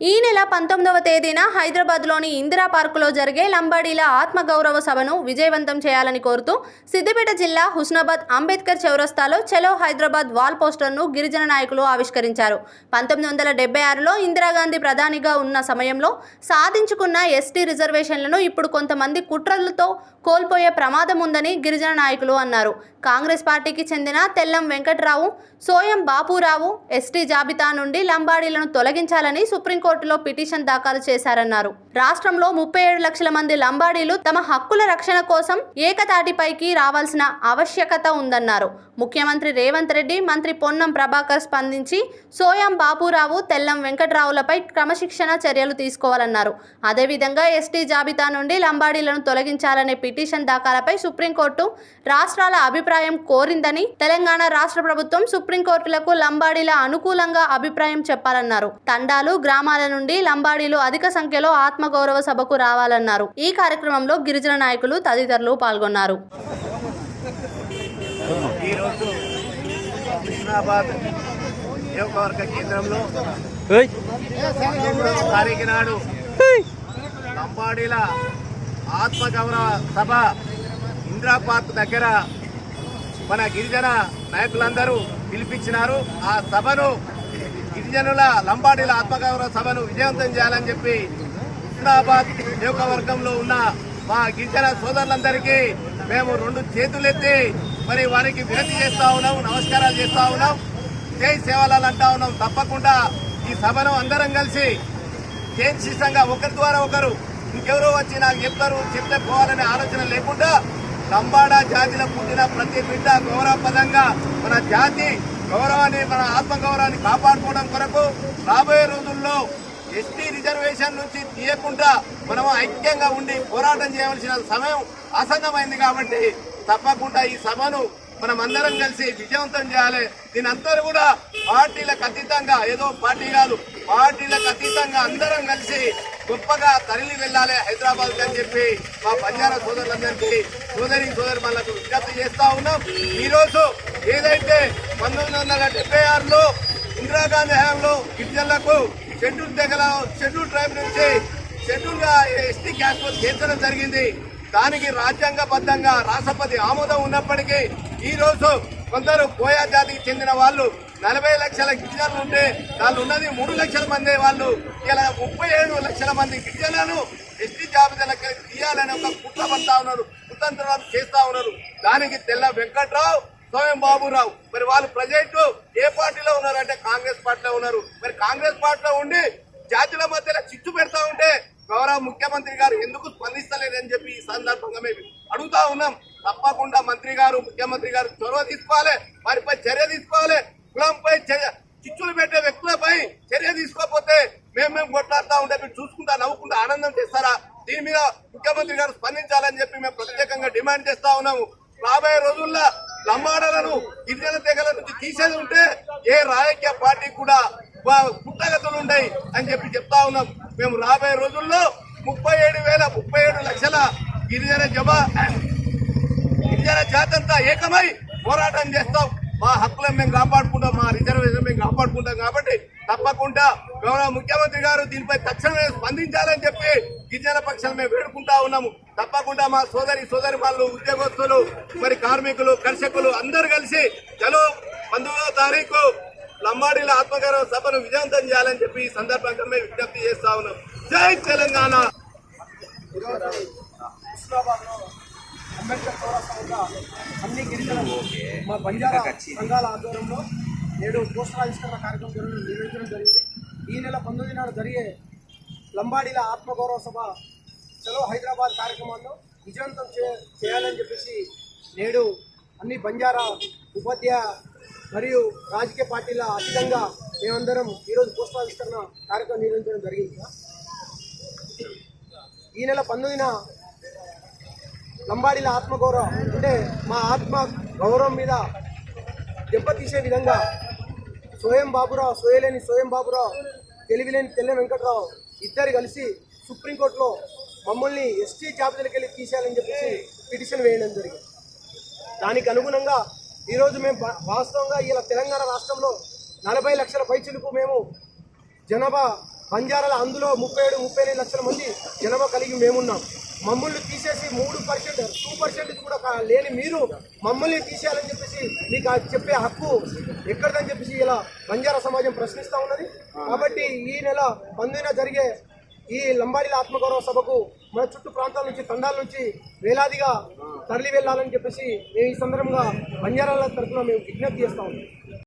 ఈ నెల పంతొమ్మిదవ తేదీన హైదరాబాద్లోని ఇందిరా పార్కులో జరిగే లంబాడీల ఆత్మగౌరవ సభను విజయవంతం చేయాలని కోరుతూ సిద్దిపేట జిల్లా హుస్నాబాద్ అంబేద్కర్ చౌరస్తాలో చలో హైదరాబాద్ వాల్ పోస్టర్ను గిరిజన నాయకులు ఆవిష్కరించారు. పంతొమ్మిది వందల డెబ్బై ఆరులో ఇందిరాగాంధీ ప్రధానిగా ఉన్న సమయంలో సాధించుకున్న ఎస్టీ రిజర్వేషన్లను ఇప్పుడు కొంతమంది కుట్రలతో కోల్పోయే ప్రమాదం ఉందని గిరిజన నాయకులు అన్నారు. కాంగ్రెస్ పార్టీకి చెందిన తెల్లం వెంకట్రావు సోయం బాపురావు ఎస్టీ జాబితా నుండి లంబాడీలను తొలగించాలని సుప్రీం సుప్రీంకోర్టులో పిటిషన్ దాఖలు చేశారన్నారు. రాష్ట్రంలో ముప్పై ఏడు లక్షల మంది లంబాడీలు తమ హక్కుల రక్షణ కోసం ఏకతాటిపైకి రావాల్సిన ఆవశ్యకత ఉందన్నారు. ముఖ్యమంత్రి రేవంత్ రెడ్డి మంత్రి పొన్నం ప్రభాకర్ స్పందించి సోయం బాపురావు తెల్లం వెంకట్రావులపై క్రమశిక్షణ చర్యలు తీసుకోవాలన్నారు. అదేవిధంగా ఎస్టీ జాబితా నుండి లంబాడీలను తొలగించాలనే పిటిషన్ దాఖలపై సుప్రీంకోర్టు రాష్ట్రాల అభిప్రాయం కోరిందని తెలంగాణ రాష్ట్ర ప్రభుత్వం సుప్రీంకోర్టులకు లంబాడీల అనుకూలంగా అభిప్రాయం చెప్పాలన్నారు. తండాలు గ్రామాల నుండి లంబాడీలు అధిక సంఖ్యలో ఆత్మగౌరవ సభకు రావాలన్నారు. ఈ కార్యక్రమంలో గిరిజన నాయకులు తదితరులు పాల్గొన్నారు. ఈరోజు హుస్నాబాద్ నియోజకవర్గ కేంద్రంలో పంతొమ్మిదవ తారీఖు నాడు లంబాడీల ఆత్మగౌరవ సభ ఇందిరా పార్క్ దగ్గర మన గిరిజన నాయకులందరూ పిలిపించినారు. ఆ సభను గిరిజనుల లంబాడీల ఆత్మగౌరవ సభను విజయవంతం చేయాలని చెప్పి హుస్నాబాద్ నియోజకవర్గంలో ఉన్న మా గిరిజన సోదరులందరికీ మేము రెండు చేతులెత్తి మరి వారికి వినతి చేస్తా ఉన్నాం నమస్కారాలు చేస్తా ఉన్నాం. జై సేవలాలు అంటా ఉన్నాం. తప్పకుండా ఈ సభను అందరం కలిసి కేంద్రీయంగా ఒకరి ద్వారా ఒకరు ఇంకెవరో వచ్చి నాకు చెప్తారు చెప్తే పోవాలనే ఆలోచన లేకుండా లంబాడా జాతిలో పుట్టిన ప్రతి బిడ్డ గౌరవపదంగా మన జాతి గౌరవాన్ని మన ఆత్మగౌరవాన్ని కాపాడుకోవడం కొరకు రాబోయే రోజుల్లో ఎస్టీ రిజర్వేషన్ నుంచి తీయకుండా మనం ఐక్యంగా ఉండి పోరాటం చేయవలసిన సమయం ఆసన్నమైంది కాబట్టి తప్పకుండా ఈ సభను మనం అందరం కలిసి విజయవంతం చేయాలి. దీని అందరూ కూడా పార్టీలకు అతీతంగా ఏదో పార్టీ కాదు పార్టీలకు అతీతంగా అందరం కలిసి గొప్పగా తరలి వెళ్ళాలి హైదరాబాద్ అని చెప్పి మా బంజారా సోదరులందరికీ సోదరి సోదరి మనకు విజ్ఞప్తి చేస్తా ఉన్నాం. ఈరోజు ఏదైతే పంతొమ్మిది వందల డెబ్బై ఆరులో ఇందిరాగాంధీ హయాంలో గిరిజనులకు షెడ్యూల్ తెగల షెడ్యూల్ ట్రైబ్ నుంచి షెడ్యూల్గా ఎస్టీ క్యాస్ట్ చేర్చడం జరిగింది. దానికి రాజ్యాంగబద్ధంగా రాష్ట్రపతి ఆమోదం ఉన్నప్పటికీ ఈ రోజు కొందరు కోయా జాతికి చెందిన వాళ్ళు నలభై లక్షల గిరిజనులు ఉంటే వాళ్ళు ఉన్నది మూడు లక్షల మంది వాళ్ళు. ఇలా ముప్పై ఏడు లక్షల మంది గిరిజనులను ఎస్టీ జాబితాలకు తీయాలని ఒక కుట్ర పడతా ఉన్నారు కుతంత్రాలు చేస్తా ఉన్నారు. దానికి తెల్ల వెంకట్రావు స్వయం బాబురావు. మరి వాళ్ళు ప్రజెంట్ ఏ పార్టీలో ఉన్నారు అంటే కాంగ్రెస్ పార్టీలో ఉన్నారు. మరి కాంగ్రెస్ పార్టీలో ఉండి జాతుల మధ్యలో చిచ్చు పెడతా ఉంటే గౌరవ ముఖ్యమంత్రి గారు ఎందుకు స్పందిస్తలేదని చెప్పి ఈ సందర్భంగా మేము అడుగుతా ఉన్నాం. తప్పకుండా మంత్రి గారు ముఖ్యమంత్రి గారు చొరవ తీసుకోవాలి వారిపై చర్య తీసుకోవాలి. కులంపై చర్య చిచ్చులు పెట్టే వ్యక్తులపై చర్య తీసుకోకపోతే మేము మేము కొట్లాడుతూ ఉంటే మీరు చూసుకుంటా నవ్వుకుంటా ఆనందం చేస్తారా? దీని మీద ముఖ్యమంత్రి గారు స్పందించాలని చెప్పి మేము ప్రత్యేకంగా డిమాండ్ చేస్తా ఉన్నాము. రాబోయే రోజుల్లో లంబాడలను గిరిజన తెగల నుంచి తీసేది ఉంటే ఏ రాజకీయ పార్టీ కూడా పుట్టగతులు ఉంటాయి అని చెప్పి చెప్తా ఉన్నాం. మేము రాబోయే రోజుల్లో ముప్పై ఏడు వేల ముప్పై ఏడు లక్షల గిరిజన జమ గిరిజన జాతంతా ఏకమై పోరాటం చేస్తాం. మా హక్కులను మేము కాపాడుకుంటాం మా రిజర్వేషన్ మేము కాపాడుకుంటాం కాబట్టి తప్పకుండా గౌరవ ముఖ్యమంత్రి గారు దీనిపై తక్షణమే స్పందించాలని చెప్పి గిరిజన పక్షాలు మేము వేడుకుంటా ఉన్నాము. తప్పకుండా మా సోదరి సోదరి వాళ్ళు ఉద్యోగస్తులు మరి కార్మికులు కర్షకులు అందరూ కలిసి చలో పంతొమ్మిదవ తారీఖు లంబాడీల ఆత్మగౌరవ సభను విజయవంతం చేయాలని చెప్పి ఈ సందర్భంగా మేము విజ్ఞప్తి చేస్తా ఉన్నాం. జై తెలంగాణ! అంబేద్కర్ చౌరస్తా అన్ని గిరిజనులు మా బంజారా సంఘాల ఆధ్వర్యంలో నేడు పోస్టర్ ఆవిష్కరణ కార్యక్రమం జరగడం నిర్వహించడం జరిగింది. ఈ నెల పంతొమ్మిది నాడు జరిగే లంబాడీల ఆత్మగౌరవ సభ చలో హైదరాబాద్ కార్యక్రమాల్లో విజయవంతం చేయాలని చెప్పేసి నేడు అన్ని బంజారా ఉపాధ్యాయ మరియు రాజకీయ పార్టీల అతీతంగా మేమందరం ఈరోజు పోస్టర్ కార్యక్రమం నిర్వహించడం జరిగింది. ఈ నెల పంతొమ్మిదిన లంబాడీల ఆత్మగౌరవం అంటే మా ఆత్మ గౌరవం మీద దెబ్బతీసే విధంగా స్వయం బాబురావు సోయలేని స్వయం బాబురావు తెలివిలేని తెల్ల వెంకటరావు ఇద్దరు కలిసి సుప్రీంకోర్టులో మమ్మల్ని ఎస్టీ జాబితాలకు వెళ్ళి తీసేయాలని చెప్పేసి పిటిషన్ వేయడం జరిగింది. దానికి అనుగుణంగా ఈరోజు మేము వాస్తవంగా ఇలా తెలంగాణ రాష్ట్రంలో నలభై లక్షల పైచులకు మేము జనాభా బంజారాల అందులో ముప్పై ఏడు ముప్పై ఎనిమిది లక్షల మంది జనాభా కలిగి మేమున్నాం. మమ్మల్ని తీసేసి మూడు పర్సెంట్ టూ పర్సెంట్ కూడా లేని మీరు మమ్మల్ని తీసేయాలని చెప్పేసి మీకు చెప్పే హక్కు ఎక్కడిదని చెప్పేసి ఇలా బంజారా సమాజం ప్రశ్నిస్తూ ఉన్నది. కాబట్టి ఈ నెల పంతొమ్మిదిన జరిగే ఈ లంబాడీల ఆత్మగౌరవ సభకు మన చుట్టూ ప్రాంతాల నుంచి తండాల నుంచి వేలాదిగా తరలి వెళ్ళాలని చెప్పేసి మేము ఈ సందర్భంగా బంజారాల తరఫున మేము విజ్ఞప్తి చేస్తా ఉన్నాం.